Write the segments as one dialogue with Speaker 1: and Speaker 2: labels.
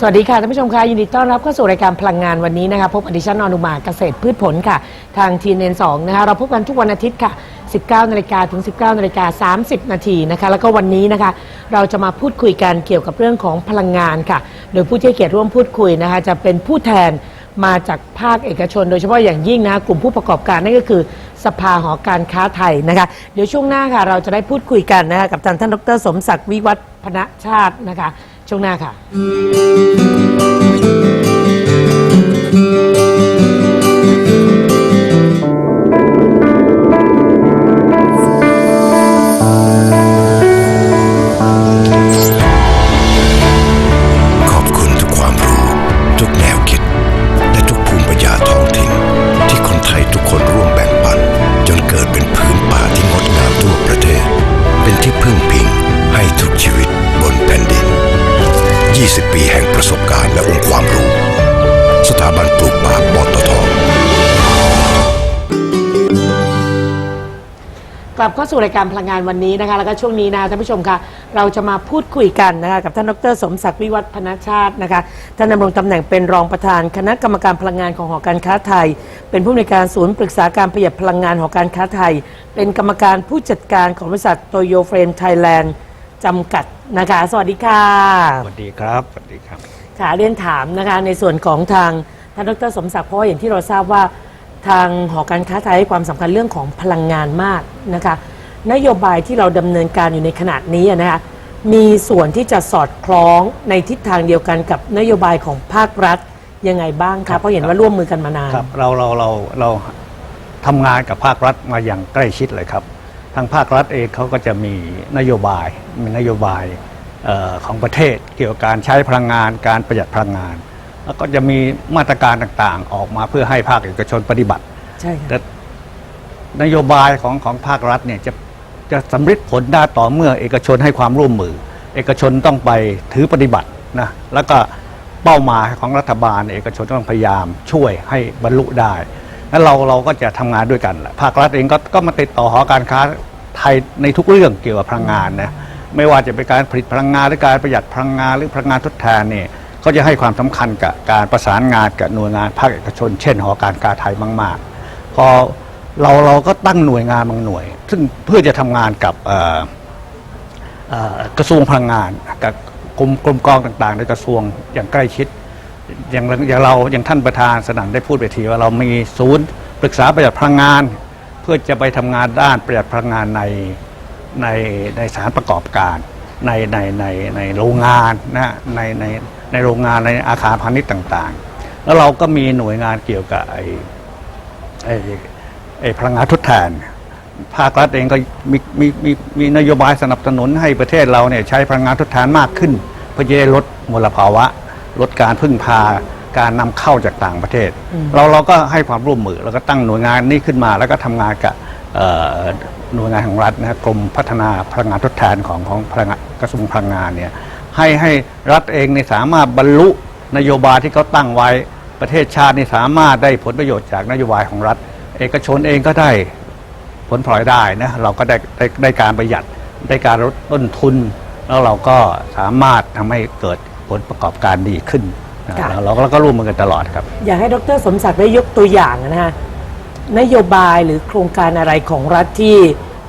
Speaker 1: สวัสดีค่ะท่านผู้ชมคะยินดีต้อนรับเข้าสู่รายการพลังงานวันนี้นะคะพบอดิชันอนุมาเกษตรพืชผลค่ะ ทางทีเอ็นสองนะคะเราพบกันทุกวันอาทิตย์ค่ะ 19นาฬิกาถึง 19นาฬิกา30 นาทีนะคะแล้วก็วันนี้นะคะ เราจะมาพูดคุยกันเกี่ยวกับเรื่องของพลังงานค่ะ โดยผู้ที่เกียรติร่วมพูดคุยนะคะจะเป็นผู้แทนมาจากภาคเอกชน โดยเฉพาะอย่างยิ่งนะกลุ่มผู้ประกอบการนั่นก็คือสภาหอการค้าไทยนะคะเดี๋ยวช่วงหน้าค่ะเราจะได้พูดคุยกันนะคะกับทางท่านดรสมศักดิ์วิวัฒพนชาตินะคะ ช่วงหน้าค่ะ
Speaker 2: ลับเข้า
Speaker 1: สู่รายการพลังงานวันนี้นะคะ แล้วก็ช่วงนี้นะท่านผู้ชมคะเราจะมาพูดคุยกันนะคะกับท่านดรสมศักดิ์วิวัฒพนชาตินะคะท่านดำรงตำแหน่งเป็นรองประธาน คณะกรรมการพลังงานของหอการค้าไทย เป็นผู้อำนวยการศูนย์ปรึกษาการประหยัดพลังงานหอการค้าไทย เป็นกรรมการผู้จัดการของบริษัทโตโยเฟรมไทยแลนด์จำกัดนะคะ สวัสดีค่ะ
Speaker 3: สวัสดีครับ สวัสดีครับ
Speaker 1: ค่ะเรียนถามนะคะในส่วนของทางท่านดรสมศักดิ์เพราะว่าอย่างที่เราทราบว่า ทางหอการค้าไทยให้ความสำคัญเรื่องของพลังงานมากนะคะนโยบายที่เราดำเนินการอยู่ในขณะนี้อะนะคะมีส่วนที่จะสอดคล้องในทิศทางเดียวกันกับนโยบายของภาครัฐยังไงบ้าง
Speaker 3: ครั
Speaker 1: คะ
Speaker 3: บ
Speaker 1: เพราะเห็นว่าร่วมมือกันมานาน
Speaker 3: ครับเราเราเราเราทำงานกับภาครัฐมาอย่างใกล้ชิดเลยครับ ทางภาครัฐเองเขาก็จะมีนโยบายมีนโยบายเออของประเทศเกี่ยวกับการใช้พลังงาน การประหยัดพลังงาน แล้วก็จะมีมาตรการต่างๆ ออกมาเพื่อให้ภาคเอกชนปฏิบัติ
Speaker 1: ใช่ค่ะ
Speaker 3: แต่นโยบายของของภาครัฐเนี่ยจะจะสำเร็จผลได้ต่อเมื่อเอกชนให้ความร่วมมือ เอกชนต้องไปถือปฏิบัตินะแล้วก็เป้าหมายของรัฐบาล เอกชนต้องพยายามช่วยให้บรรลุได้แล้วเราเราก็จะทำงานด้วยกันแหละภาครัฐเองก็ก็มาติดต่อหอการค้าไทยในทุกเรื่องเกี่ยวกับพลังงานนะไม่ว่าจะเป็นการผลิตพลังงานหรือการประหยัดพลังงานหรือพลังงานทดแทนเนี่ย ก็จะให้ความสำคัญกับการประสานงานกับหน่วยงานภาคเอกชน เช่น หอการค้าไทยมาก ๆ พอเราเราก็ตั้งหน่วยงานบางหน่วย ซึ่งเพื่อจะทำงานกับกระทรวงพลังงานกับกรมกรมกองต่างๆ ในกระทรวงอย่างใกล้ชิด อย่างอย่างเราอย่างท่านประธานสนั่นได้พูดไปทีว่าเรามีศูนย์ปรึกษาประหยัดพลังงาน เพื่อจะไปทำงานด้านประหยัดพลังงานในในในสานประกอบการในในในในโรงงานนะในใน ในโรงงานในอาคารพาณิชย์ต่าง ๆ แล้วเราก็มีหน่วยงานเกี่ยวกับไอ้ไอ้ไอ้พลังงานทดแทน ภาครัฐเองก็มีมีมีมีนโยบายสนับสนุนให้ประเทศเราเนี่ยใช้พลังงานทดแทนมากขึ้น เพื่อจะได้ลดมลภาวะ ลดการพึ่งพาการนำเข้าจากต่างประเทศ เราเราก็ให้ความร่วมมือแล้วก็ตั้งหน่วยงานนี้ขึ้นมา แล้วก็ทำงานกับเอ่อหน่วยงานของรัฐนะกรมพัฒนาพลังงานทดแทนของของพลังงานกระทรวงพลังงานเนี่ย ให้ให้รัฐเองเนี่ยสามารถบรรลุนโยบายที่เขาตั้งไว้ประเทศชาตินี่สามารถได้ผลประโยชน์จากนโยบายของรัฐ เอกชนเองก็ได้ผลพลอยได้นะเราก็ได้ได้ได้การประหยัดได้การลดต้นทุน แล้วเราก็สามารถทำให้เกิดผลประกอบการดีขึ้นนะ
Speaker 1: ค่ะ
Speaker 3: แล้วเราก็เราก็ร่วมมือกันตลอดครับ
Speaker 1: อยากให้ดรสมศักดิ์ได้ยกตัวอย่างนะคะนโยบายหรือโครงการอะไรของรัฐที่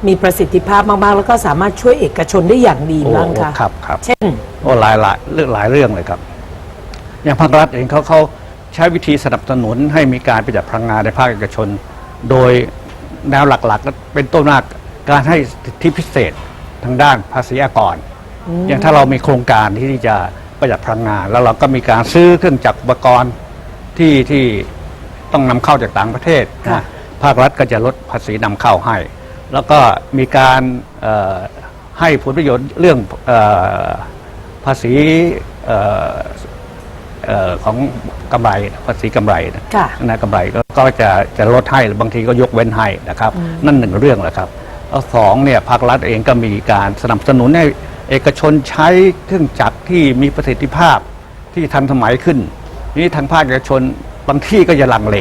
Speaker 1: มีประสิทธิภาพมาก ๆ แล้วก็สามารถช่วยเอกชนได้อย่างดี
Speaker 3: โอ้
Speaker 1: บ้างคะ
Speaker 3: ครับครับ
Speaker 1: เช่น
Speaker 3: โอ้หลายหลายเรื่องหลายเรื่องเลยครับ อย่างภาครัฐเองเขาเขาใช้วิธีสนับสนุนให้มีการประหยัดพลังงานในภาคเอกชน โดยแนวหลักๆก็เป็นต้นว่าการให้สิทธิพิเศษทางด้านภาษีอากร อย่างถ้าเรามีโครงการที่จะประหยัดพลังงาน แล้วเราก็มีการซื้อเครื่องจักรอุปกรณ์ที่ที่ต้องนำเข้าจากต่างประเทศ
Speaker 1: ค่ะ
Speaker 3: นะภาครัฐก็จะลดภาษีนำเข้าให้ แล้วก็มีการเอ่อให้ผลประโยชน์เรื่องเออภาษีเอ่อเอ่อของกำไรภาษีกำไรนะ
Speaker 1: ค่ะ
Speaker 3: นะกำไรก็ก็จะจะลดให้หรือบางทีก็ยกเว้นให้นะครับ นั่นหนึ่งเรื่องแหละครับแล้วสองเนี่ยภาครัฐเองก็มีการสนับสนุนให้เอกชนใช้เครื่องจักรที่มีประสิทธิภาพที่ทันสมัยขึ้น นี่ทางภาคเอกชนบางที่ก็จะลังเล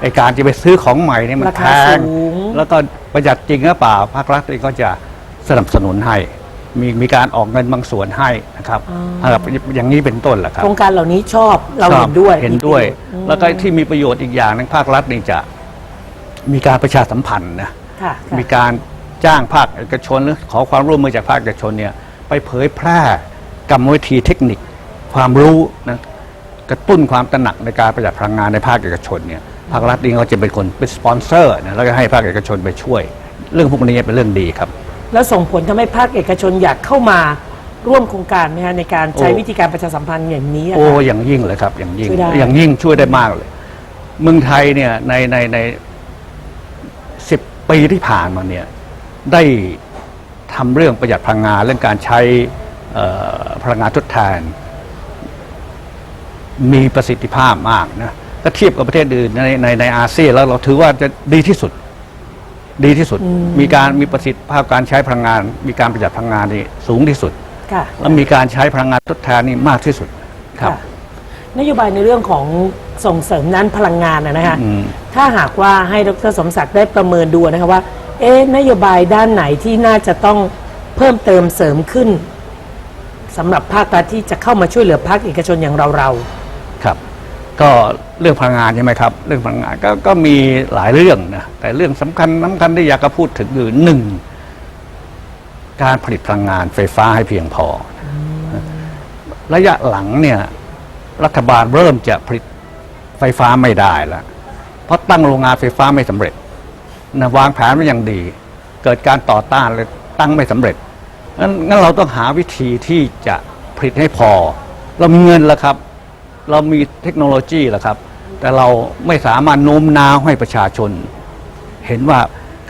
Speaker 3: ไอการจะไปซื้อของใหม่เนี่ยมัน
Speaker 1: รา
Speaker 3: แพ
Speaker 1: คางสูง
Speaker 3: แล้วก็ประหยัดจริงหรือเปล่าภาครัฐเองก็จะสนับสนุนให้มีมีการออกเงินบางส่วนให้นะครับ
Speaker 1: อ๋อ
Speaker 3: ครับอย่างนี้เป็นต้นแหละครับ
Speaker 1: โครงการเหล่านี้ชอบเรา
Speaker 3: ชอบ
Speaker 1: เห็นด้วย
Speaker 3: เห็นด้วย
Speaker 1: มีประโชน์
Speaker 3: แล้วก็ที่มีประโยชน์อีกอย่างหนึงภาครัฐนี่จะมีการประชาสัมพันธ์นะ
Speaker 1: ค่ะค่ะ
Speaker 3: มีการจ้างภาคเอกชนหรือขอความร่วมมือจากภาคเอกชนเนี่ยไปเผยแพร่กรรมวิธีเทคนิค ความรู้นะกระตุ้นความตระหนักในการประหยัดพลังงานในภาคเอกชนเนี่ย ภาครัฐเองก็จะเป็นคนเป็นสปอนเซอร์นะแล้วก็ให้ภาคเอกชนไปช่วย เรื่องพวกนี้เป็นเรื่องดีครับ
Speaker 1: แล้วส่งผลทำให้ภาคเอกชนอยากเข้ามาร่วมโครงการไหมคะในการใช้
Speaker 3: โอ้
Speaker 1: วิธีการประชาสัมพันธ์อย่างนี้อะ
Speaker 3: โอ้
Speaker 1: ค่ะ
Speaker 3: อย่างยิ่งเลยครับอย่างยิ่ง
Speaker 1: ช่วยได้
Speaker 3: อย่างยิ่งช่วยได้มากเลย เมืองไทยเนี่ยในในในสิบปีที่ผ่านมาเนี่ยได้ทำเรื่องประหยัดพลังงานเรื่องการใช้เอ่อพลังงานทดแทน มีประสิทธิภาพมากนะ ถ้าเทียบกับประเทศอื่นในในในอาเซียนแล้วเราถือว่าจะดีที่สุด ดีที่สุด มีการมีประสิทธิภาพการใช้พลังงาน มีการประหยัดพลังงานนี่สูงที่สุด
Speaker 1: ค่ะ
Speaker 3: แล้วมีการใช้พลังงานทดแทนนี่มากที่สุดครับ
Speaker 1: ค่ะนโยบายในเรื่องของส่งเสริมนั้นพลังงานนะนะคะ
Speaker 3: อืม
Speaker 1: ถ้าหากว่าให้ดรสมศักดิ์ได้ประเมินดูนะคะว่า เอ๊ะนโยบายด้านไหนที่น่าจะต้องเพิ่มเติมเสริมขึ้นสำหรับภาครัฐที่จะเข้ามาช่วยเหลือภาคเอกชนอย่างเราเรา
Speaker 3: ครับ ก็เรื่องพลังงานใช่ไหมครับ เรื่องพลังงานก็ก็มีหลายเรื่องนะแต่เรื่องสำคัญสำคัญที่อยากจะพูดถึงคือหนึ่งการผลิตพลังงานไฟฟ้าให้เพียงพออระยะหลังเนี่ย รัฐบาลเริ่มจะผลิตไฟฟ้าไม่ได้แล้วเพราะตั้งโรงงานไฟฟ้าไม่สำเร็จนะวางแผนไว้อย่างดี เกิดการต่อต้านเลยตั้งไม่สำเร็จงั้นงั้นเราต้องหาวิธีที่จะผลิตให้พอ เรามีเงินแล้วครับ เรามีเทคโนโลยีแล้วครับ แต่เราไม่สามารถโน้มน้าวให้ประชาชน เห็นว่า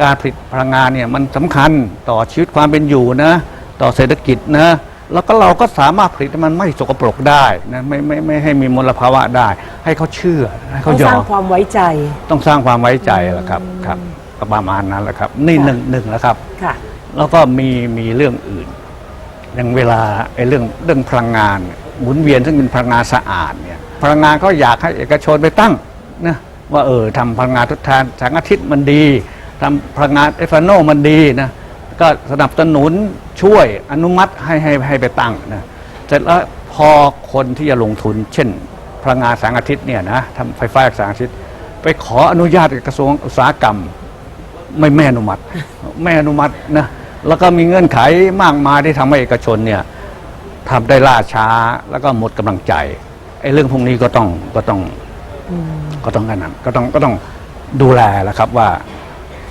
Speaker 3: การผลิตพลังงานเนี่ยมันสำคัญต่อชีวิตความเป็นอยู่นะ ต่อเศรษฐกิจนะแล้วก็เราก็สามารถผลิตให้มันไม่สกปรกได้นะไม่ไม่ไม่ให้มีมลภาวะได้ ให้เขาเชื่อให้
Speaker 1: ๆต้
Speaker 3: เขา
Speaker 1: อง
Speaker 3: ย
Speaker 1: ส
Speaker 3: อ
Speaker 1: ร้าง
Speaker 3: ม
Speaker 1: ความไว้ใจ
Speaker 3: ต้องสร้างความไว้ใจแหละครับครับก็ประมาณนั้นแหละครับ นี่
Speaker 1: ค่ะ
Speaker 3: หนึ่งหนึ่งแล้วครับ
Speaker 1: ค่ะ
Speaker 3: แล้วก็มีมีเรื่องอื่นอย่างเวลาไอ้เรื่องเรื่องพลังงานเนี่ย หมุนเวียนซึ่งเป็นพลังงานสะอาดเนี่ยพลังงานก็อยากให้เอกชนไปตั้งนะว่าเออทำพลังงานทดแทนแสงอาทิตย์มันดีทำพลังงานเอฟานโนมันดีนะก็สนับสนุนช่วยอนุมัติให้ให้ให้ไปตั้งนะเสร็จแล้วพอคนที่จะลงทุน เช่น พลังงานแสงอาทิตย์เนี่ยนะทำไฟฟ้าจากแสงอาทิตย์ ไปขออนุญาตกระทรวงอุตสาหกรรม ไม่แม่อนุมัติไม่อนุมัตินะแล้วก็มีเงื่อนไขมากมายที่ทำให้เอกชนเนี่ย ทำได้ล่าช้าแล้วก็หมดกำลังใจไอ้เรื่องพวกนี้ก็ต้องก็ต้องก็ต้องกันนั้นก็ต้องก็ต้องดูแลแหละครับว่า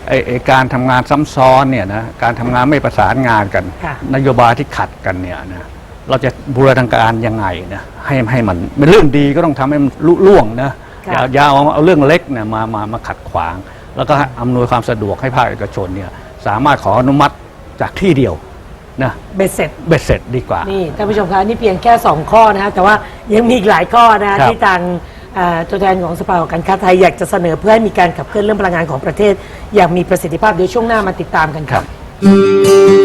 Speaker 3: ไอ้ไอ้การทำงานซ้ำซ้อนเนี่ยนะการทำงานไม่ประสานงานกัน
Speaker 1: ค่ะ
Speaker 3: นโยบายที่ขัดกันเนี่ยนะเราจะบูรณาการยังไงนะให้ให้มันเป็นเรื่องดีก็ต้องทำให้มันลุล่วงนะ
Speaker 1: ค่ะ
Speaker 3: อย่าอย่าเอาเอาเรื่องเล็กเนี่ยมามามาขัดขวาง แล้วก็อำนวยความสะดวกให้ภาคเอกชนเนี่ยสามารถขออนุมัติจากที่เดียว นะ
Speaker 1: เบ็ดเสร็จ
Speaker 3: เบ็ดเสร็จดีกว่า
Speaker 1: นี่ท่านผู้ชมคะนี่เพียงแค่ 2 ข้อนะคะแต่ว่ายังมีอีกหลายข้อนะคะ
Speaker 3: ครับ
Speaker 1: ที่ทางเอ่อตัวแทนของสภาหอการค้าไทยอยากจะเสนอเพื่อให้มีการขับเคลื่อนเรื่องพลังงานของประเทศ อย่างมีประสิทธิภาพเดี๋ยวช่วงหน้ามาติดตามกัน
Speaker 3: ค
Speaker 1: ค่ะ
Speaker 3: รับ
Speaker 2: ข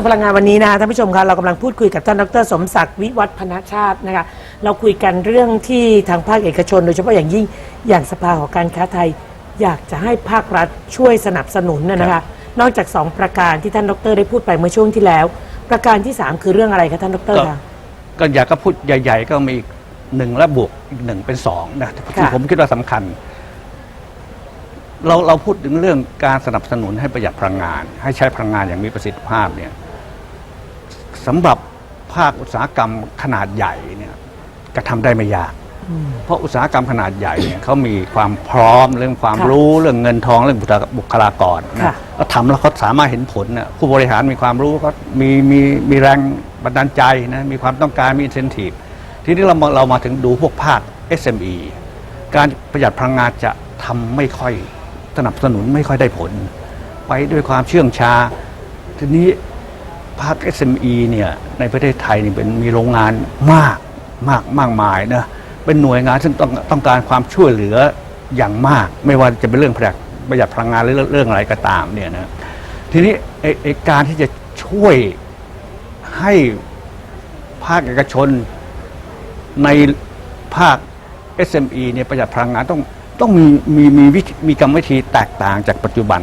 Speaker 1: สู่พลังงานวันนี้นะคะท่านผู้ชมคะเรากำลังพูดคุยกับท่านดรสมศักดิ์วิวัฒนชาตินะคะเราคุยกันเรื่องที่ทางภาคเอกชน โดยเฉพาะอย่างยิ่งอย่างสภาหอการค้าไทย อยากจะให้ภาครัฐช่วยสนับสนุนนะนะคะนอกจาก 2 ประการที่ท่านดรได้พูดไปเมื่อช่วงที่แล้ว ประการที่ 3 คือเรื่องอะไรคะท่านดร
Speaker 3: ก็
Speaker 1: คะ
Speaker 3: ก็อยากก็พูดใหญ่ ๆ ก็มีอีกหนึ่งและบวกอีกหนึ่งเป็นสองนะที่
Speaker 1: ค่ะ
Speaker 3: ผมคิดว่าสำคัญ เราเราพูดถึงเรื่องการสนับสนุนให้ประหยัดพลังงาน ให้ใช้พลังงานอย่างมีประสิทธิภาพเนี่ย สำหรับภาคอุตสาหกรรมขนาดใหญ่เนี่ยก็ทำได้ไม่ยาก เพราะอุตสาหกรรมขนาดใหญ่เนี่ยเขามีความพร้อมเรื่องความ
Speaker 1: ค่ะ
Speaker 3: รู้เรื่องเงินทองเรื่องบุคลากร
Speaker 1: ค่ะ
Speaker 3: นะแล้วทำแล้วเขาสามารถเห็นผลนะผู้บริหารมีความรู้ก็มีมีมีแรงบันดาลใจนะมีความต้องการมี incentive ทีนี้เรามาเรามาถึงดูพวกภาค SME การประหยัดพลังงานจะทำไม่ค่อยสนับสนุนไม่ค่อยได้ผล ไปด้วยความเชื่องช้าทีนี้ ภาค SME เนี่ยในประเทศไทยนี่เป็นมีโรงงานมากมากมากมายนะเป็นหน่วยงานซึ่งต้องต้องการความช่วยเหลืออย่างมาก ไม่ว่าจะเป็นเรื่องประหยัดประหยัดพลังงานหรือเรื่องเรื่องอะไรก็ตามเนี่ยนะทีนี้ไอ้ไอ้การที่จะช่วยให้ภาคเอกชนในภาค SME เนี่ยประหยัดพลังงานต้องต้องมีมีมีวิธีมีกรรมวิธีแตกต่างจากปัจจุบัน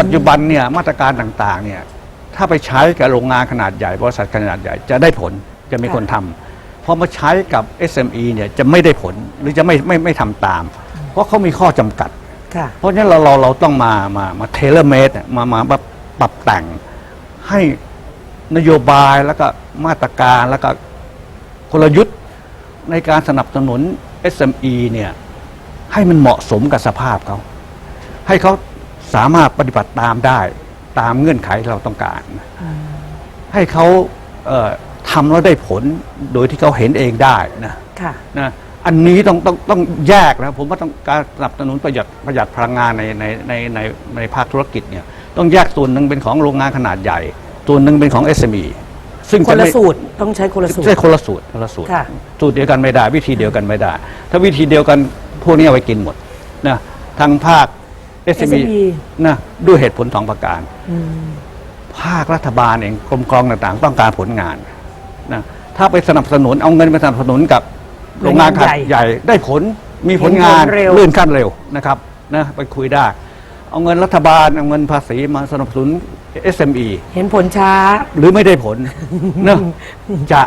Speaker 3: ปัจจุบันเนี่ยมาตรการต่างๆเนี่ย ถ้าไปใช้กับโรงงานขนาดใหญ่ บริษัทขนาดใหญ่ จะได้ผลจะมีคนทำพอมาใช้กับ SME เนี่ยจะไม่ได้ผลหรือจะไม่ไม่ไม่ทำตาม เพราะเขามีข้อจำกัด
Speaker 1: ค่ะ
Speaker 3: เพราะฉะนั้นเราเราเราต้องมามามาเทเลเมดมามามาปรับแต่งให้นโยบายแล้วก็มาตรการแล้วก็กลยุทธ์ในการสนับสนุน SME เนี่ยให้มันเหมาะสมกับสภาพเขา ให้เขาสามารถปฏิบัติตามได้ ตามเงื่อนไขที่เราต้องการ ให้เขาเอ่อทำแล้วได้ผลโดยที่เขาเห็นเองได้นะ
Speaker 1: ค่ะ
Speaker 3: นะอันนี้ต้องต้องต้องแยกนะผมว่าต้องการสนับสนุนประหยัดประหยัดพลังงานในในในในในภาคธุรกิจเนี่ยต้องแยกส่วนหนึ่งเป็นของโรงงานขนาดใหญ่ส่วนหนึ่งเป็นของ SME ซึ่ง
Speaker 1: คนละ
Speaker 3: ไม่
Speaker 1: สูตรต้องใช้คนละสูตร
Speaker 3: ใช่คนละสูตรคนละสูตร
Speaker 1: ค่ะ
Speaker 3: สูตรเดียวกันไม่ได้ วิธีเดียวกันไม่ได้ ถ้าวิธีเดียวกันพวกนี้เอาไว้กินหมดนะทางภาค SME
Speaker 1: SME
Speaker 3: นะด้วยเหตุผลสองประการ
Speaker 1: อืม
Speaker 3: ภาครัฐบาลเองกรมกรองต่างๆ ต้องการผลงานนะถ้าไปสนับสนุนเอาเงินไปสนับสนุนกับโรงงานขนาดใหญ่ได้ผลมีผลงาน
Speaker 1: เห็นผลเร็ว
Speaker 3: ลื่นขั้นเร็วนะครับนะไปคุยได้ เอาเงินรัฐบาลเอาเงินภาษีมาสนับสนุน SME
Speaker 1: เห็นผลช้า
Speaker 3: หรือไม่ได้ผลเนะจะ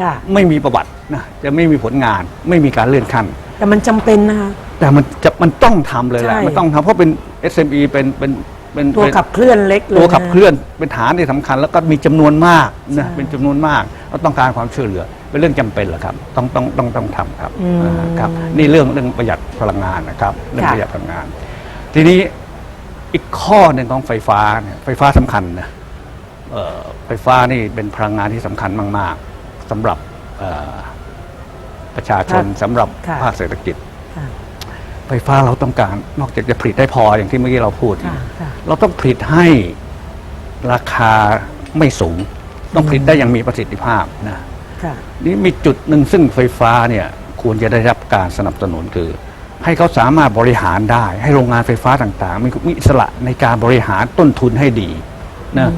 Speaker 1: ค่ะ
Speaker 3: ไม่มีประวัตินะจะไม่มีผลงาน ไม่มีการเลื่อนขั้น
Speaker 1: แต่มันจำเป็นนะคะ
Speaker 3: แต่มันจะมันต้องทำเลยแหละ
Speaker 1: ใช่
Speaker 3: มันต้องทำเพราะเป็น SME เป็นเป็นเป็น
Speaker 1: ตัว
Speaker 3: เป็น
Speaker 1: ขับเคลื่อนเล็กเลย
Speaker 3: ตัวขับ
Speaker 1: นะ
Speaker 3: เคลื่อนเป็นฐานที่สำคัญ แล้วก็มีจำนวนมากนะ
Speaker 1: ใช่
Speaker 3: เป็นจำนวนมากเราต้องการความช่วยเหลือ เป็นเรื่องจำเป็นเหรอครับต้องต้องต้องต้องทำครับ
Speaker 1: อืม
Speaker 3: อ่าครับ นี่เรื่องเรื่องประหยัดพลังงานนะครับเรื่อง
Speaker 1: ค่ะ
Speaker 3: ประหยัดพลังงาน ทีนี้อีกข้อหนึ่งของไฟฟ้าเนี่ยไฟฟ้าสำคัญนะ เอ่อไฟฟ้านี่เป็นพลังงานที่สำคัญมากๆ สำหรับเอ่อประชาชน
Speaker 1: ภาค
Speaker 3: สำหรับ
Speaker 1: ค่ะ
Speaker 3: ภาคเศรษฐกิจ
Speaker 1: ค่ะ
Speaker 3: ไฟฟ้าเราต้องการนอกจากจะผลิตได้พออย่างที่เมื่อกี้เราพูด
Speaker 1: ค่ะค่ะ
Speaker 3: เราต้องผลิตให้ราคาไม่สูง ต้องผลิตได้อย่างมีประสิทธิภาพนะ
Speaker 1: ค่ะ
Speaker 3: นี่มีจุดหนึ่งซึ่งไฟฟ้าเนี่ยควรจะได้รับการสนับสนุนคือ ให้เขาสามารถบริหารได้ ให้โรงงานไฟฟ้าต่าง ๆ มีมีอิสระในการบริหารต้นทุนให้ดีนะ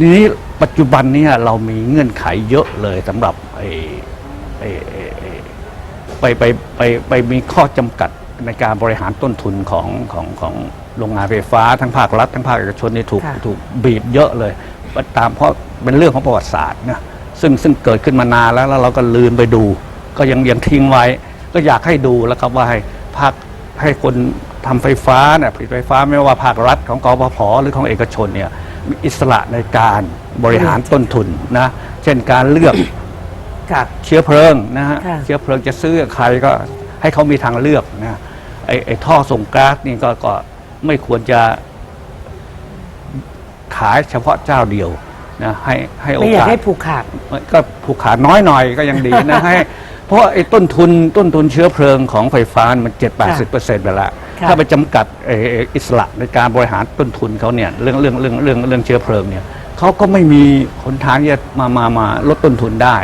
Speaker 3: ทีนี้ ปัจจุบันเนี่ยเรามีเงื่อนไขเยอะเลยสำหรับไอ้ไอ้ไอ้ไอ้ไปไปไปไปมีข้อจำกัดในการบริหารต้นทุนของของของโรงงานไฟฟ้าทั้งภาครัฐทั้งภาคเอกชนนี่ถูก
Speaker 1: ค่ะ
Speaker 3: ถูกบีบเยอะเลยตามเพราะเป็นเรื่องของประวัติศาสตร์นะซึ่งซึ่งเกิดขึ้นมานานแล้วแล้วเราก็ลืมไปดู ก็ยังยังทิ้งไว้ ก็อยากให้ดูแล้วครับว่าให้ภาคให้คนทำไฟฟ้าเนี่ยผลิตไฟฟ้าไม่ว่าภาครัฐของกพพหรือของเอกชนเนี่ย มีอิสระในการบริหารต้นทุนนะเช่นการเลือก
Speaker 1: ค่ะ
Speaker 3: เชื้อเพลิงนะฮะ
Speaker 1: ค่ะ
Speaker 3: เชื้อเพลิงจะซื้อกับใครก็ให้เขามีทางเลือกนะไอ้ไอ้ท่อส่งก๊าซนี่ก็ก็ไม่ควรจะขายเฉพาะเจ้าเดียวนะให้ให้โอ
Speaker 1: ไม่อยาก
Speaker 3: กาส
Speaker 1: ให้ผูกขาด
Speaker 3: ก็ผูกขาดน้อยหน่อยก็ยังดีนะ ให้ เพราะไอ้ต้นทุนต้นทุนเชื้อเพลิงของไฟฟ้ามันเจ็ดแปดสิบเปอร์เซ็นต์ไปแล้ว
Speaker 1: ค่ะ
Speaker 3: ถ้าไปจำกัดเอ่อเอ่ออิสระในการบริหารต้นทุนเขาเนี่ยเรื่องเรื่องเรื่องเรื่องเรื่องเชื้อเพลิงเนี่ยเขาก็ไม่มีหนทางที่จะมามามาลดต้นทุนได้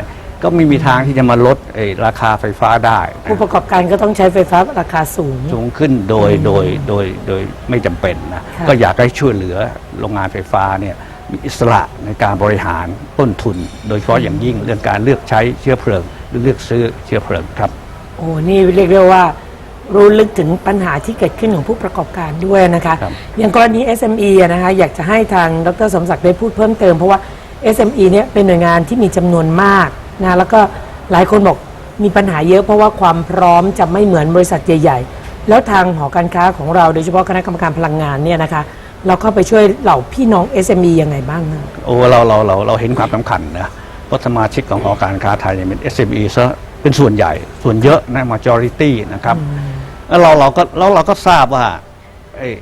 Speaker 3: ก็ไม่มีทางที่จะมาลดไอ้ราคาไฟฟ้าได้นะ
Speaker 1: ผู้ประกอบการก็ต้องใช้ไฟฟ้าราคาสูง
Speaker 3: สูงขึ้นโดยโดยโดยโดยไม่จำเป็นนะ
Speaker 1: ค่ะ
Speaker 3: ก็อยากให้ช่วยเหลือโรงงานไฟฟ้าเนี่ยมีอิสระในการบริหารต้นทุน โดยเฉพาะอย่างยิ่งเรื่องการเลือกใช้เชื้อเพลิงหรือ เลือกซื้อเชื้อเพลิงครับ
Speaker 1: โอ้นี่เรียกได้ว่า รู้ลึกถึงปัญหาที่เกิดขึ้นของผู้ประกอบการด้วยนะคะ
Speaker 3: ครับ
Speaker 1: อย่างกรณี SME อะนะคะอยากจะให้ทางดรสมศักดิ์ได้พูดเพิ่มเติม เพราะว่า SME เนี่ยเป็นหน่วยงานที่มีจำนวนมากนะแล้วก็หลายคนบอกมีปัญหาเยอะเพราะว่าความพร้อมจะไม่เหมือนบริษัทใหญ่ๆ แล้วทางหอการค้าของเราโดยเฉพาะคณะกรรมการพลังงานเนี่ยนะคะ เราเข้าไปช่วยเหล่าพี่น้อง SME ยังไงบ้างนะ
Speaker 3: โอ้เราเราเราเราเห็นความสำคัญนะ เพราะสมาชิกของหอการค้าไทยเนี่ยเป็น SME ซะเป็นส่วนใหญ่ ส่วนเยอะนะ majority นะครับแล้วเราเราก็แล้วเราก็ทราบว่าเอ้ย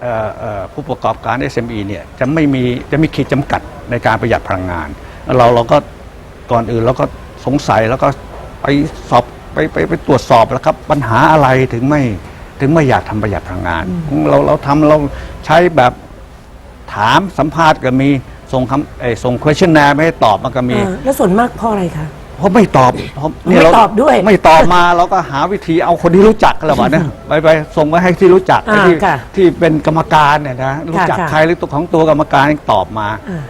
Speaker 3: เอ่อเอ่อผู้ประกอบการ SME เนี่ยจะไม่มีจะมีขีดจำกัดในการประหยัดพลังงานแล้วเราเราก็ก่อนอื่นเราก็สงสัยแล้วก็ไปสอบไปไปไปตรวจสอบแล้วครับ ปัญหาอะไรถึงไม่ถึงไม่อยากทำประหยัดพลังงาน เราเราทำเราใช้แบบถามสัมภาษณ์ก็มี ส่งคำเอ่อส่ง questionnaire ไม่ให้ตอบมันก็มี
Speaker 1: เออแล้วส่วนมากเพราะอะไรคะ
Speaker 3: เพราะไม่ตอบเพราะ
Speaker 1: ไม่
Speaker 3: เรา
Speaker 1: ตอบด้วย
Speaker 3: ไม่ตอบมาเราก็หาวิธีเอาคนที่รู้จักกันแล้ววะเนี่ยไปไปส่งไปให้ที่รู้จัก
Speaker 1: อ่า
Speaker 3: ที่
Speaker 1: ค่ะ
Speaker 3: ที่เป็นกรรมการเนี่ยนะรู้จัก
Speaker 1: ค่ะ
Speaker 3: ใครหรือตัวของตัวกรรมการตอบมา
Speaker 1: อ่า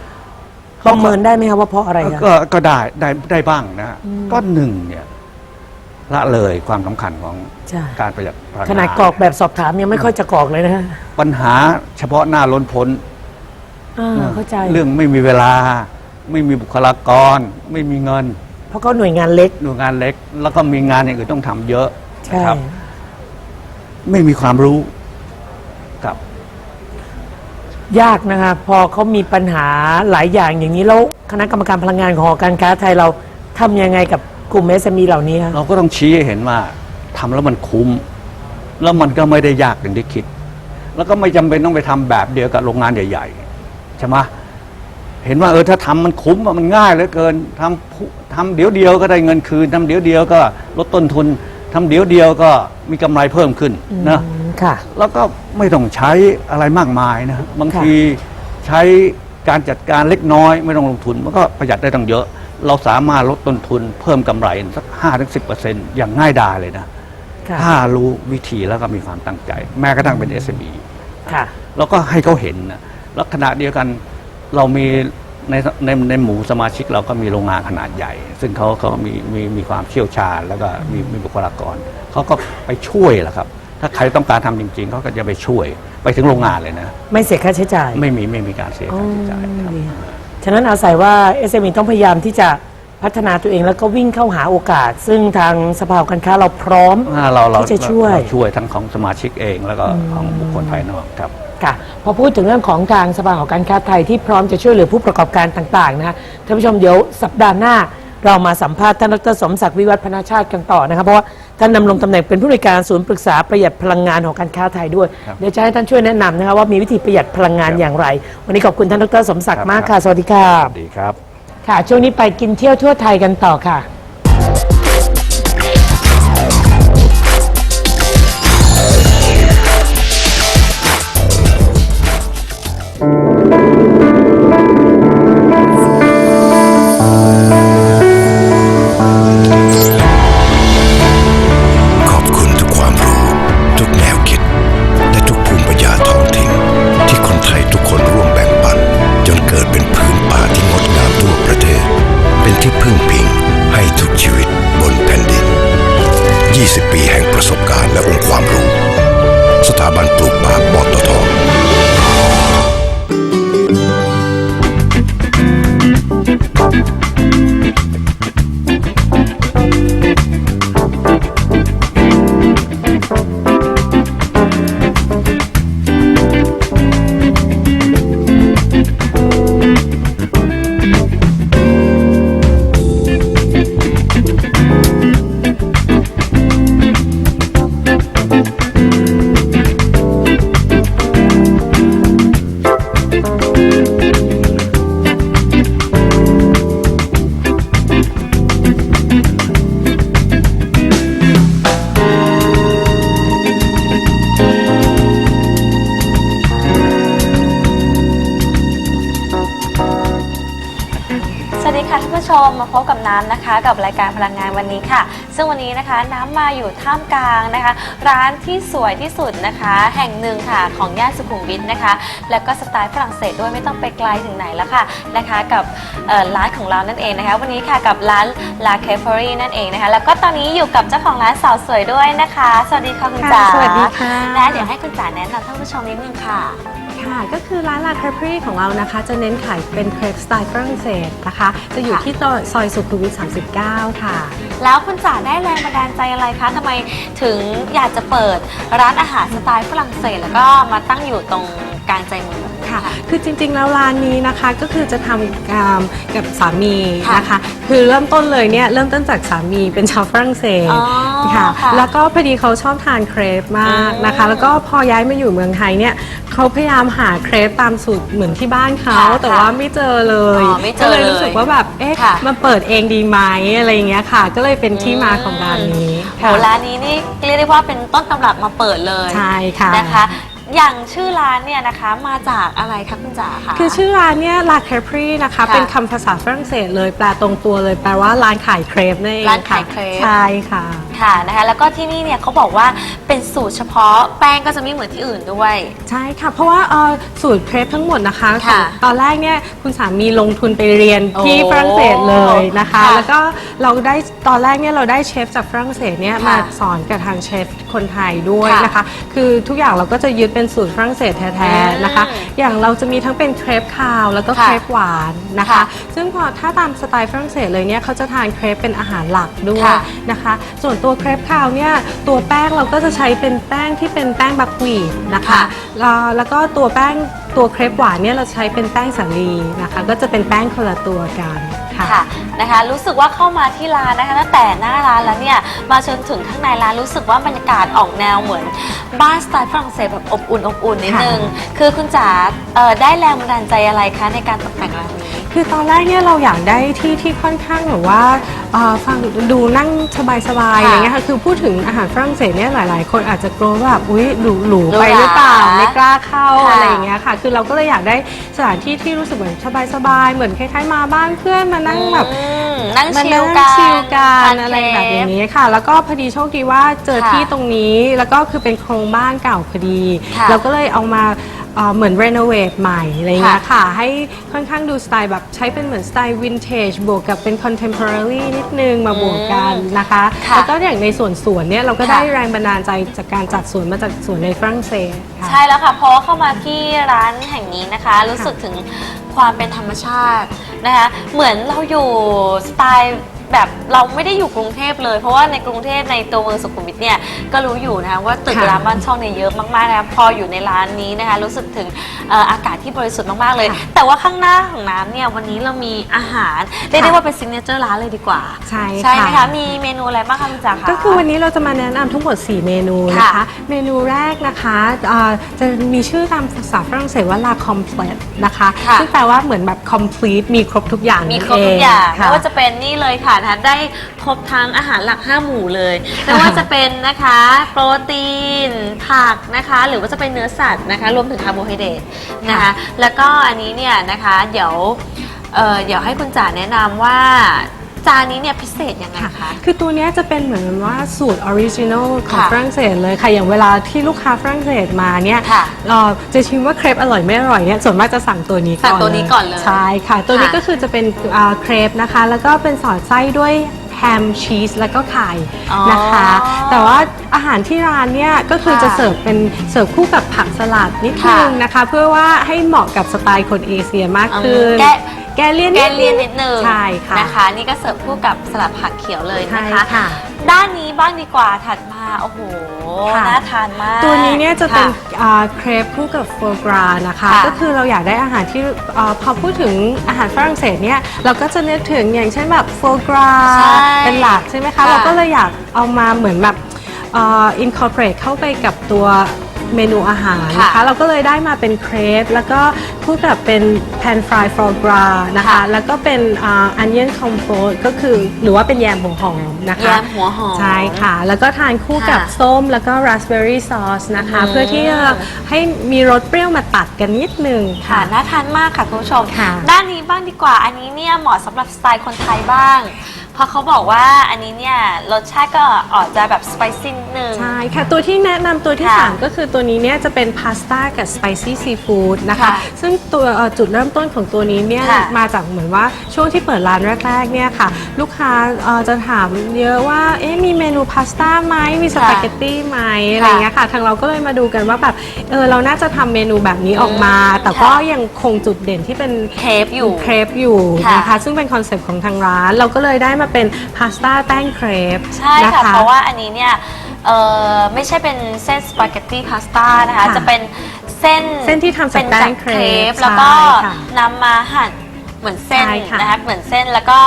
Speaker 1: ประเมินได้ไหมคะว่าเพราะอะไรคะ
Speaker 3: ก็ก็ได้ได้ได้บ้างนะฮะก็หนึ่งเนี่ยละเลยความสำคัญของ
Speaker 1: ใช่
Speaker 3: การประหยัดพลังงาน
Speaker 1: ขนาดกรอกแบบสอบถามยังไม่ค่อยจะกรอกเลยนะฮะ
Speaker 3: ปัญหาเฉพาะหน้าล้นพ้น
Speaker 1: อ่าเข้าใจ
Speaker 3: เรื่องไม่มีเวลา ไม่มีบุคลากร ไม่มีเงิน
Speaker 1: เพราะเขาหน่วยงานเล็ก
Speaker 3: หน่วยงานเล็ก แล้วก็มีงานอย่างอื่นต้องทำเยอะ
Speaker 1: ใช่
Speaker 3: นะครับ ไม่มีความรู้ครับ
Speaker 1: ยากนะคะ พอเขามีปัญหาหลายอย่างอย่างนี้แล้วคณะกรรมการพลังงานของหอการค้าไทยเราทำยังไงกับกลุ่ม SME เหล่านี้คะ
Speaker 3: เราก็ต้องชี้ให้เห็นว่าทำแล้วมันคุ้ม แล้วมันก็ไม่ได้ยากอย่างที่คิด แล้วก็ไม่จำเป็นต้องไปทำแบบเดียวกับโรงงานใหญ่ ๆ ใช่ไหมเห็นว่าเออถ้าทำมันคุ้มอะมันง่ายเหลือเกินทำผู้ทำเดี๋ยวเดียวก็ได้เงินคืนทำเดี๋ยวเดียวก็ลดต้นทุนทำเดี๋ยวเดียวก็มีกำไรเพิ่มขึ้นนะ
Speaker 1: อืมค่ะ
Speaker 3: แล้วก็ไม่ต้องใช้อะไรมากมายนะบางทีใช้การจัดการเล็กน้อย ไม่ต้องลงทุนมันก็ประหยัดได้ตั้งเยอะ เราสามารถลดต้นทุนเพิ่มกำไรสักห้าถึงสิบเปอร์เซ็นต์อย่างง่ายดายเลยนะ
Speaker 1: ค่ะ
Speaker 3: ถ้ารู้วิธีแล้วก็มีความตั้งใจ แม้กระทั่งเป็น SME
Speaker 1: ค่ะ
Speaker 3: แล้วก็ให้เขาเห็นนะแล้วขณะเดียวกันเรามีในในในหมู่สมาชิกเราก็มีโรงงานขนาดใหญ่ ซึ่งเขาเขามีมีมีความเชี่ยวชาญ แล้วก็มีมีบุคลากรเขาก็ไปช่วยแหละครับ ถ้าใครต้องการทำจริง ๆเขาก็จะไปช่วยไปถึงโรงงานเลยนะ
Speaker 1: ไม่เสียค่าใช้จ่าย
Speaker 3: ไม่มีไม่มีการเสียค่าใช้จ่ายครับ
Speaker 1: อ๋อดีค่ะฉะนั้นอาศัยว่า SME ต้องพยายามที่จะพัฒนาตัวเองแล้วก็วิ่งเข้าหาโอกาส ซึ่งทางสภาหอการค้าเราพร้อม
Speaker 3: อ่าเราเรา
Speaker 1: ที่จะช่วย
Speaker 3: เราช่วยทั้งของสมาชิกเองแล้วก็ของบุคคลภายนอกครับ
Speaker 1: ค่ะ พอพูดถึงเรื่องของทางสภาหอการค้าไทยที่พร้อมจะช่วยเหลือผู้ประกอบการต่างๆนะคะท่านผู้ชมเดี๋ยวสัปดาห์หน้า เรามาสัมภาษณ์ท่านดรสมศักดิ์วิวัฒน์พนาชาติกันต่อนะครับเพราะว่าท่านดำรงตำแหน่งเป็นผู้ในวยการศูนย์ปรึกษาประหยัดพลังงานหอการค้าไทยด้วย
Speaker 3: ครับ
Speaker 1: เดี๋ยวจะให้ท่านช่วยแนะนำนะคะว่ามีวิธีประหยัดพลังงาน
Speaker 3: ครับ
Speaker 1: อย่างไร วันนี้ขอบคุณท่านดรสมศัก
Speaker 3: ครั
Speaker 1: ดิ์
Speaker 3: บ
Speaker 1: มากค่ะสวัสดีค่ะ
Speaker 3: สวัสดีครับ
Speaker 1: ค่ะ ช่วงนี้ไปกินเที่ยวทั่วไทยกันต่อค่ะ
Speaker 2: และองค์ความรู้
Speaker 4: สวัสดีค่ะท่านผู้ชมมาพบกับน้ำนะคะ กับรายการพลังงานวันนี้ค่ะ ซึ่งวันนี้นะคะน้ำมาอยู่ท่ามกลางนะคะ ร้านที่สวยที่สุดนะคะ แห่งหนึ่งค่ะของย่านสุขุมวิทนะคะ แล้วก็สไตล์ฝรั่งเศสด้วยไม่ต้องไปไกลถึงไหนแล้วค่ะนะคะ กับเอ่อร้านของเรานั่นเองนะคะ วันนี้ค่ะกับร้าน La c a f e r y นั่นเองนะคะ แล้วก็ตอนนี้อยู่กับเจ้าของร้านสาวสวยด้วยนะคะ สวัสดีค่ะคุณจ๋า
Speaker 5: ค่ะสวัสดีค่ะ
Speaker 4: และเดี๋ยวให้คุณจ๋าแนะนำท่านผู้ชมนิดนึงค่ะ
Speaker 5: ค่ะ ก็คือร้านลาคาพรีของเรานะคะ จะเน้นขายเป็นเครปสไตล์ฝรั่งเศสนะคะ จะอยู่
Speaker 4: ค่ะ
Speaker 5: ที่ซอยซอยสุขุมวิท39 ค่ะ
Speaker 4: แล้วคุณจ๋าได้แรงบันดาลใจอะไรคะทำไมถึงอยากจะเปิดร้านอาหารสไตล์ฝรั่งเศส แล้วก็มาตั้งอยู่ตรงกลางใจเมืองแบบนี้
Speaker 5: ค่ะ
Speaker 4: ค่ะ
Speaker 5: คือจริงๆแล้วร้านนี้นะคะก็คือจะทำอ่ากับสามี
Speaker 4: ค่ะ
Speaker 5: นะคะ คือเริ่มต้นเลยเนี่ยเริ่มต้นจากสามีเป็นชาวฝรั่งเศส
Speaker 4: อ๋อ
Speaker 5: ค่ะ
Speaker 4: ค่ะ
Speaker 5: แล้วก็พอดีเขาชอบทานเครปมากนะคะ
Speaker 4: อืม
Speaker 5: แล้วก็พอย้ายมาอยู่เมืองไทยเนี่ยเขาพยายามหาเครปตามสูตรเหมือนที่บ้านเขา
Speaker 4: ค่ะ
Speaker 5: แต่ว่าไม่เจอเลย
Speaker 4: อ๋อไม่เจอ
Speaker 5: ก็เลย
Speaker 4: เลย
Speaker 5: รู้สึกว่าแบบเอ๊ะ
Speaker 4: ค่ะ
Speaker 5: มาเปิดเองดีไหมอะไรอย่างเงี้ยค่ะ ก็เลยเป็นที่มาของร้านนี้
Speaker 4: โห
Speaker 5: ค่ะ
Speaker 4: ร้านนี้นี่เรียกได้ว่าเป็นต้นตำรับมาเปิดเลย
Speaker 5: ใช่ค่ะ
Speaker 4: นะคะ อย่างชื่อร้านเนี่ยนะคะมาจากอะไรคะคุณจ๋าคะ
Speaker 5: คือชื่อร้านเนี่ยลาเคปรีนะคะ
Speaker 4: ค่ะ
Speaker 5: เป็นคำภาษาฝรั่งเศสเลยแปลตรงตัวเลยแปลว่าร้านขายเครปนั่นเอง
Speaker 4: ร้านขายะเครป
Speaker 5: ใช่ค่ะ
Speaker 4: ค่ะนะคะแล้วก็ที่นี่เนี่ยเขาบอกว่าเป็นสูตรเฉพาะแป้งก็จะไม่เหมือนที่อื่นด้วย
Speaker 5: ใช่ค่ะ เพราะว่าเอ่อสูตรเครปทั้งหมดนะคะ
Speaker 4: ค่ะ
Speaker 5: ของตอนแรกเนี่ยคุณสามีลงทุนไปเรียนที่
Speaker 4: โอ้
Speaker 5: ฝรั่งเศสเลยนะคะ
Speaker 4: ค่ะ
Speaker 5: แล้วก็เราได้ตอนแรกเนี่ยเราได้เชฟจากฝรั่งเศสเนี่ย
Speaker 4: ค่ะ
Speaker 5: มาสอนกับทางเชฟคนไทยด้วย
Speaker 4: ค่ะ
Speaker 5: นะคะ คือทุกอย่างเราก็จะยึดเป็นสูตรฝรั่งเศสแท้ๆนะคะ
Speaker 4: อืม
Speaker 5: อย่างเราจะมีทั้งเป็นเครปคาวแล้วก็
Speaker 4: ค่ะ
Speaker 5: เครปหวานนะคะ
Speaker 4: ค่ะ
Speaker 5: ซึ่งพอถ้าตามสไตล์ฝรั่งเศสเลยเนี่ยเขาจะทานเครปเป็นอาหารหลักด้วย
Speaker 4: ค่ะ
Speaker 5: นะคะ ส่วนตัวเครปคาวเนี่ยตัวแป้งเราก็จะใช้เป็นแป้งที่เป็นแป้งบักวีดนะคะ
Speaker 4: ค่ะ
Speaker 5: แล้วแล้วก็ตัวแป้ง ตัวเครปหวานเนี่ยเราใช้เป็นแป้งสาลีนะคะ ก็จะเป็นแป้งคนละตัวกันค่ะ
Speaker 4: ค่ะนะคะรู้สึกว่าเข้ามาที่ร้านนะคะตั้งแต่หน้าร้านแล้วเนี่ยมาจนถึงข้างในร้านรู้สึกว่าบรรยากาศออกแนวเหมือนบ้านสไตล์ฝรั่งเศสแบบอบอุ่นอบอุ่นนิดนึงคือคุณจ๋าเอ่อได้แรงบันดาลใจอะไรคะในการตกแต่งร้านนี้
Speaker 5: คือตอนแรกเนี่ยเราอยากได้ที่ที่ค่อนข้างแบบว่า เอ่อฟังดูนั่งสบายๆ
Speaker 4: ค่ะ
Speaker 5: อะไรเงี้ยค่ะคือพูดถึงอาหารฝรั่งเศสเนี่ยหลาย ๆ คนอาจจะกลัวว่าแบบอุ้ยหรูหรู
Speaker 4: หรู
Speaker 5: ไปหรือเปล่า
Speaker 4: หรา
Speaker 5: ไม่กล้าเข้า
Speaker 4: ค่ะ
Speaker 5: อะไรอย่างเงี้ยค่ะ คือเราก็เลยอยากได้สถานที่ที่รู้สึกเหมือนสบายๆเหมือนคล้ายๆมาบ้านเพื่อนมานั่งแบบ
Speaker 4: อืมนั่ง
Speaker 5: มา
Speaker 4: ชิ
Speaker 5: นั่
Speaker 4: ล
Speaker 5: ง
Speaker 4: กัน
Speaker 5: ชิลกั
Speaker 4: ทาน
Speaker 5: อะไร
Speaker 4: เค
Speaker 5: แบบ
Speaker 4: รป
Speaker 5: นี้ค่ะ แล้วก็พอดีโชคดีว่าเจอ
Speaker 4: ค่ะ
Speaker 5: ที่ตรงนี้แล้วก็คือเป็นโครงบ้านเก่าพอดี
Speaker 4: ค่ะ
Speaker 5: เราก็เลยเอามา เอ่อเหมือนรีโนเวทใหม่อะไรเงี้ย
Speaker 4: ค่ะ
Speaker 5: ค่ะ ให้ค่อนข้างดูสไตล์แบบใช้เป็นเหมือนสไตล์วินเทจบวกกับเป็นคอนเทม p o r a r y นิดนึงมาบวกกันนะคะ
Speaker 4: ค่ะ
Speaker 5: แล้วก็อย่างในส่วนสวนเนี่ยเราก็
Speaker 4: ค่ะ
Speaker 5: ได้แรงบันดาลใจจากการจัดสวนมาจากสวนในฝรั่งเศสค่ะ
Speaker 4: ใช่แล้วค่ะเพราะว่าเข้ามาที่ร้านแห่งนี้นะคะ รู้สึกถึงความเป็นธรรมชาตินะคะ เหมือนเราอยู่สไตล์ แบบเราไม่ได้อยู่กรุงเทพเลย เพราะว่าในกรุงเทพในตัวเมืองสุขุมวิทเนี่ยก็รู้อยู่นะคะว่าตึก
Speaker 5: ค่ะ
Speaker 4: รามบ้านช่องเนี่ยเยอะมากๆนะคะพออยู่ในร้านนี้นะคะรู้สึกถึงเอ่ออากาศที่บริสุทธิ์มากๆเลย
Speaker 5: ค่ะ
Speaker 4: แต่ว่าข้างหน้าของน้ำเนี่ยวันนี้เรามีอาหารเรียกได้ว่าเป็นซิกเนเจอร์ร้านเลยดีกว่า
Speaker 5: ใช่
Speaker 4: ใช่ไหม
Speaker 5: ค่ะ
Speaker 4: คะมีเมนูอะไรบ้างคะคุณจ๋าคะ
Speaker 5: ก็คือวันนี้เราจะมาแนะนำทั้งหมด 4 เมนูนะคะ
Speaker 4: ค่ะ
Speaker 5: เมนูแรกนะคะเอ่อจะมีชื่อตามภาษาฝรั่งเศสว่า la complète นะคะ
Speaker 4: ค่ะ
Speaker 5: ซึ่งแปลว่าเหมือนแบบ complete มีครบทุกอย่าง
Speaker 4: มี
Speaker 5: นั่น
Speaker 4: ครบทุกอย่าง
Speaker 5: ค่ะ
Speaker 4: ไม่ว่าจะเป็นนี่เลยค่ะนะคะได้ครบทั้งอาหารหลัก 5 หมู่เลยไม่ว่าจะเป็นนะคะโปรตีน ผักนะคะ หรือว่าจะเป็นเนื้อสัตว์นะคะ รวมถึงคาร์โบไฮเดรตนะคะ
Speaker 5: ค่ะ
Speaker 4: แล้วก็อันนี้เนี่ยนะคะ เดี๋ยวเอ่อเดี๋ยวให้คุณจ๋าแนะนำว่า จานนี้เนี่ยพิเศษยังไงคะ
Speaker 5: คือตัวเนี้ยจะเป็นเหมือนว่าสูตรออริจินอลของ
Speaker 4: ค่ะ
Speaker 5: ฝรั่งเศสเลยค่ะ อย่างเวลาที่ลูกค้าฝรั่งเศสมาเนี่ย
Speaker 4: ค่ะ
Speaker 5: เอ่อจะชิมว่าเครปอร่อยไม่อร่อยเนี่ยส่วนมากจะสั่งตัวนี้ก่อน
Speaker 4: สั่งตัวนี้ก่อนเลย
Speaker 5: ใช่ค่ะ ตัวนี้
Speaker 4: ค่ะ
Speaker 5: ก็คือจะเป็นอ่าเครปนะคะ แล้วก็เป็นสอดไส้ด้วยแฮมชีสแล้วก็ไข่
Speaker 4: อ๋อ
Speaker 5: นะคะแต่ว่าอาหารที่ร้านเนี่ยก็คือ
Speaker 4: ค่ะ
Speaker 5: จะเสิร์ฟเป็นเสิร์ฟคู่กับผักสลัดนิด
Speaker 4: ค่ะ
Speaker 5: นึงนะคะ เพื่อว่าให้เหมาะกับสไตล์คนเอเชียมากขึ้น
Speaker 4: แก้
Speaker 5: แกเลี่ยน
Speaker 4: แกเลียนนิดนึง
Speaker 5: ใช่ค่ะ
Speaker 4: นะคะ นี่ก็เสิร์ฟคู่กับสลัดผักเขียวเลย
Speaker 5: ใช่
Speaker 4: นะคะ
Speaker 5: ค่ะ
Speaker 4: ด้านนี้บ้างดีกว่าถัดมาโอ้โห
Speaker 5: ค่ะ
Speaker 4: น่าทานมาก
Speaker 5: ตัวนี้เนี่ยจะเป็น
Speaker 4: ค่
Speaker 5: อ่าเครปคู่กับโฟกรานะคะ
Speaker 4: ค่ะ
Speaker 5: ก็คือเราอยากได้อาหารที่อาพอพูดถึงอาหารฝรั่งเศสเนี่ยเราก็จะนึกถึงอย่างเช่นแบบโฟกรา
Speaker 4: ใช่
Speaker 5: เป็นหลักใช่ไหมคะ
Speaker 4: ค่ะ
Speaker 5: เราก็เลยอยากเอามาเหมือนแบบอินคอร์เปรตเข้าไปกับตัว เมนูอาหารนะคะ
Speaker 4: ค่ะ
Speaker 5: เราก็เลยได้มาเป็นเครปแล้วก็คู่กับเป็นแพนฟรายฟรอกรานะคะ
Speaker 4: ค่ะ
Speaker 5: แล้วก็เป็นอันเนียนคอมโพสก็คือหรือว่าเป็นแยมหัวหอมนะคะ
Speaker 4: แยมหัวหอม
Speaker 5: ใช่ค่ะ แล้วก็ทานคู่กับ
Speaker 4: ค่ะ
Speaker 5: ส้มแล้วก็ราสเบอร์รี่ซอสนะคะ
Speaker 4: อืม
Speaker 5: เพื่อที่จะให้มีรสเปรี้ยวมาตัดกันนิดนึง
Speaker 4: ค่ะ
Speaker 5: ค่ะ
Speaker 4: น่าทานมากค่ะคุณผู้ชม
Speaker 5: ค่ะ
Speaker 4: ด้านนี้บ้างดีกว่าอันนี้เนี่ยเหมาะสำหรับสไตล์คนไทยบ้าง เพราะเขาบอกว่าอันนี้เนี่ยรสชาติก็ออกจะแบบสไปซี่นิดนึง
Speaker 5: ใช่ค่ะ ตัวที่แนะนำตัวที่
Speaker 4: ค่ะ
Speaker 5: 3 ก็คือตัวนี้เนี่ยจะเป็นพาสต้ากับสไปซี่ซีฟู้ดนะคะ
Speaker 4: ค่ะ
Speaker 5: ซึ่งตัวเอ่อจุดเริ่มต้นของตัวนี้เนี่ย
Speaker 4: ค่ะ
Speaker 5: มาจากเหมือนว่าช่วงที่เปิดร้านแรกๆเนี่ยค่ะ ลูกค้าเอ่อจะถามเยอะว่าเอ๊ะมีเมนูพาสต้าไหมมีสปาเกตตี้ไหมอะไรอย่างเงี้ยค่ะ ทางเราก็เลยมาดูกันว่าแบบเออเราน่าจะทำเมนูแบบนี้ออกมา
Speaker 4: อืม
Speaker 5: แต่ก็
Speaker 4: ค่ะ
Speaker 5: ยังคงจุดเด่นที่เป็น
Speaker 4: เคฟอยู่
Speaker 5: เครปอยู่
Speaker 4: ค่ะ
Speaker 5: นะคะ ซึ่งเป็นคอนเซปต์ของทางร้านเราก็เลยได้มาเป็นพาสต้าแป้งเครป
Speaker 4: ใช่
Speaker 5: น
Speaker 4: ค่ะ เพราะว่าอันนี้เนี่ยเออไม่ใช่เป็นเส้นสปาเกตตี้พาสต้านะคะ
Speaker 5: ค่ะ
Speaker 4: จะเป็นเส้น
Speaker 5: เส้นที่ทำจาก
Speaker 4: ป็น
Speaker 5: แป้งเครป
Speaker 4: แล้วก็
Speaker 5: ใช่ค่ะ
Speaker 4: นำมาหั่นเหมือนเส้น
Speaker 5: ใช่ค่ะ
Speaker 4: นะคะเหมือนเส้นแล้วก็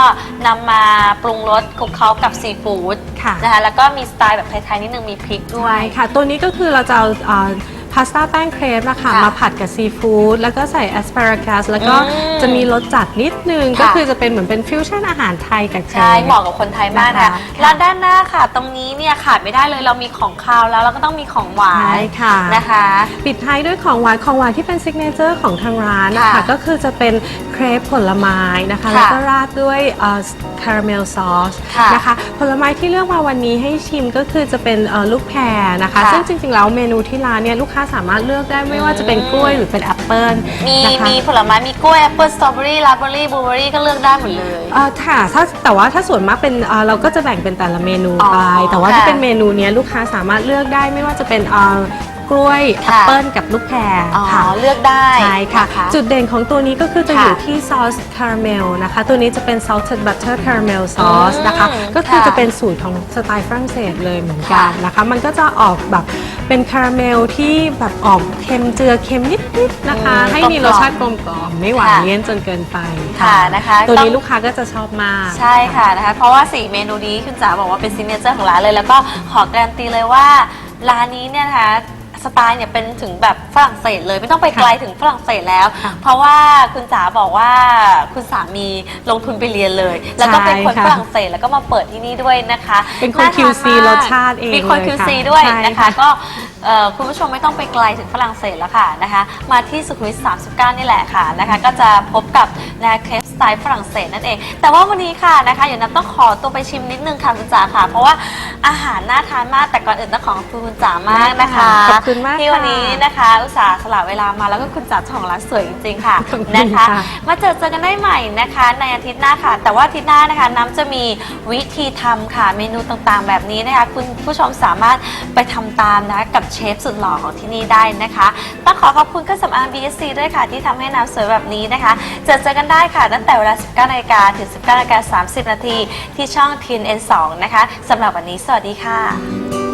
Speaker 4: นำมาปรุงรสคลุกเคล้ากับซีฟู้ด
Speaker 5: ค่ะ
Speaker 4: นะคะแล้วก็มีสไตล์แบบไทยๆนิดนึงมีพริกด้วย
Speaker 5: ใช่ค่ะ ตัวนี้ก็คือเราจะเอาเอ่อ พาสต้าแป้งเครปนะคะ
Speaker 4: ค่ะ
Speaker 5: มาผัดกับซีฟู้ดแล้วก็ใส่แอสพารากัสแล้วก็
Speaker 4: อืม
Speaker 5: จะมีรสจัดนิดนึง
Speaker 4: ค่ะ
Speaker 5: ก็คือจะเป็นเหมือนเป็นฟิวชั่นอาหารไทยกับเครป
Speaker 4: ใช่เหมาะกับคนไทยมาก
Speaker 5: นะ
Speaker 4: นะคะคะแล้วด้านหน้าค่ะ ตรงนี้เนี่ยขาดไม่ได้เลยเรามีของคาวแล้วเราก็ต้องมีของหวาน
Speaker 5: ใช่ค่ะ
Speaker 4: นะคะ
Speaker 5: ปิดท้ายด้วยของหวานของหวานที่เป็นซิกเนเจอร์ของทางร้านนะคะ
Speaker 4: ค่ะ
Speaker 5: ก็คือจะเป็นเครปผลไม้นะคะ
Speaker 4: ค่ะ
Speaker 5: แล้วก็ราดด้วยคาราเมลซอส
Speaker 4: ค่ะ
Speaker 5: นะคะ ผลไม้ที่เลือกมาวันนี้ให้ชิมก็คือจะเป็นเอ่อลูกแพรนะคะ
Speaker 4: ค่ะ
Speaker 5: ซึ่งจริงๆแล้วเมนูที่ร้านเนี่ยลูกค้าสามารถเลือกได้ไม่ว่าจะเป็นกล้วยหรือเป็นแอปเปิล
Speaker 4: มี
Speaker 5: นะคะ
Speaker 4: มีผลไม้มีกล้วยแอปเปิลสตรอเบอรี่ราสเบอรี่บลูเบอรี่ก็เลือกได้หมดเลย
Speaker 5: เอ่อค่ะถ้าแต่ว่าถ้าส่วนมากเป็นเอ่อเราก็จะแบ่งเป็นแต่ละเมนู
Speaker 4: อ๋อ
Speaker 5: ไปแต่ว่าถ้า
Speaker 4: ค่ะ
Speaker 5: เป็นเมนูเนี้ยลูกค้าสามารถเลือกได้ไม่ว่าจะเป็นเอ่อ กล้วยแอ
Speaker 4: ค่ะ
Speaker 5: ปเปิลกับลูกแพร
Speaker 4: อ๋อ
Speaker 5: ค่ะ
Speaker 4: เลือกได้
Speaker 5: ใช่ค่ะ
Speaker 4: น
Speaker 5: จุดเด่นของตัวนี้ก็คือจะ
Speaker 4: ค่ะ
Speaker 5: อยู่ที่ซอสคาราเมลนะคะ ตัวนี้จะเป็น salted butter caramel sauce
Speaker 4: อืม
Speaker 5: นะคะก็คือ
Speaker 4: ค่ะ
Speaker 5: จะเป็นสูตรของสไตล์ฝรั่งเศสเลยเหมือนกัน
Speaker 4: ค่ะ
Speaker 5: นะคะ มันก็จะออกแบบเป็นคาราเมลที่แบบออกเค็มเจือเค็มนิดๆนะคะ
Speaker 4: อืม
Speaker 5: ให้มี
Speaker 4: กล
Speaker 5: ร
Speaker 4: มๆ
Speaker 5: สชาติกลมกล่อมไม่หวาน
Speaker 4: ค่ะ
Speaker 5: เลี่ยนจนเกินไป
Speaker 4: ค่ะนะคะ
Speaker 5: ตัว
Speaker 4: ต้
Speaker 5: นี้
Speaker 4: อง
Speaker 5: ลูกค้าก็จะชอบมาก
Speaker 4: ใช่ค่ะนะคะ เพราะว่าสี่เมนูนี้คุณจ๋าบอกว่าเป็นซิกเนเจอร์ของร้านเลย แล้วก็ขอการันตีเลยว่า ร้านนี้เนี่ยนะคะ สไตล์เนี่ยเป็นถึงแบบฝรั่งเศสเลย ไม่ต้องไปไกลถึงฝรั่งเศสแล้ว
Speaker 5: ค่ะ
Speaker 4: เพราะว่าคุณจ๋าบอกว่าคุณสามีลงทุนไปเรียนเลย แล้วก็เป็นคน
Speaker 5: ใช่ค่ะ
Speaker 4: ฝรั่งเศสแล้วก็มาเปิดที่นี่ด้วยนะคะ
Speaker 5: เป็นคนา
Speaker 4: ทา
Speaker 5: QC
Speaker 4: มก
Speaker 5: รสชาติเอง
Speaker 4: มีคน
Speaker 5: เลยค่ะ
Speaker 4: QC ด้วย
Speaker 5: ใช่
Speaker 4: นะคะ
Speaker 5: ค่ะ
Speaker 4: ก็เอ่อคุณผู้ชมไม่ต้องไปไกลถึงฝรั่งเศสแล้วค่ะนะคะ มาที่สุขุมวิท 39 นี่แหละค่ะนะคะ ก็จะพบกับนะเครปสไตล์ฝรั่งเศสนั่นเอง แต่ว่าวันนี้ค่ะนะคะเดี๋ยวน้ำต้องขอตัวไปชิมนิดนึงค่ะคุณจ๋าค่ะ เพราะว่าอาหารน่าทานมากแต่ก่อนอื่นต้องขอขอบคุณคุณจ๋ามากนะคะ
Speaker 5: ขอบคุณมาก
Speaker 4: ที่วันนี้
Speaker 5: ค่ะ
Speaker 4: นะคะ อุตส่าห์สละเวลามาแล้วก็คุณจ๋าเจ้าของร้านสวยจริงๆค่ะ
Speaker 5: ขอบคุณ
Speaker 4: นะคะ
Speaker 5: ค่ะ
Speaker 4: มาเจอเจอกันได้ใหม่นะคะ ในอาทิตย์หน้าค่ะ แต่ว่าอาทิตย์หน้านะคะน้ำจะมีวิธีทำค่ะ เมนูต่างๆ แบบนี้นะคะ คุณผู้ชมสามารถไปทำตามนะกับเชฟสุดหล่อของที่นี่ได้นะคะต้องขอขอบคุณเครื่องสำอาง BSC ด้วยค่ะ ที่ทำให้น้ำสวยแบบนี้นะคะ เจอเจอกันได้ค่ะ ตั้งแต่เวลา 19นาฬิกาถึง 19นาฬิกา30 นาทีที่ช่อง TNN2 นะคะสำหรับวันนี้สวัสดีค่ะ